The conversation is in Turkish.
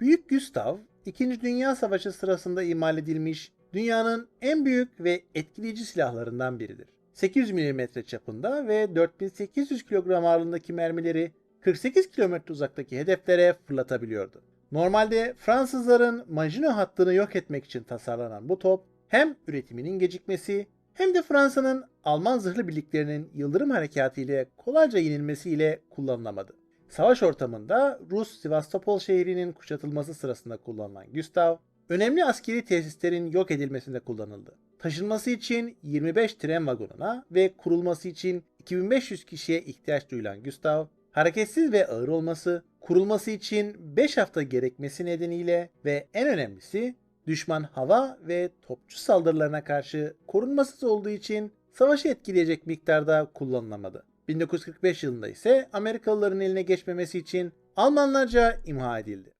Büyük Gustav, 2. Dünya Savaşı sırasında imal edilmiş dünyanın en büyük ve etkileyici silahlarından biridir. 800 mm çapında ve 4800 kilogram ağırlığındaki mermileri 48 kilometre uzaktaki hedeflere fırlatabiliyordu. Normalde Fransızların Maginot hattını yok etmek için tasarlanan bu top hem üretiminin gecikmesi hem de Fransa'nın Alman zırhlı birliklerinin yıldırım harekatı ile kolayca yenilmesiyle kullanılamadı. Savaş ortamında Rus Sivastopol şehrinin kuşatılması sırasında kullanılan Gustav, önemli askeri tesislerin yok edilmesinde kullanıldı. Taşınması için 25 tren vagonuna ve kurulması için 2500 kişiye ihtiyaç duyulan Gustav, hareketsiz ve ağır olması, kurulması için 5 hafta gerekmesi nedeniyle ve en önemlisi düşman hava ve topçu saldırılarına karşı korunmasız olduğu için savaşı etkileyecek miktarda kullanılamadı. 1945 yılında ise Amerikalıların eline geçmemesi için Almanlarca imha edildi.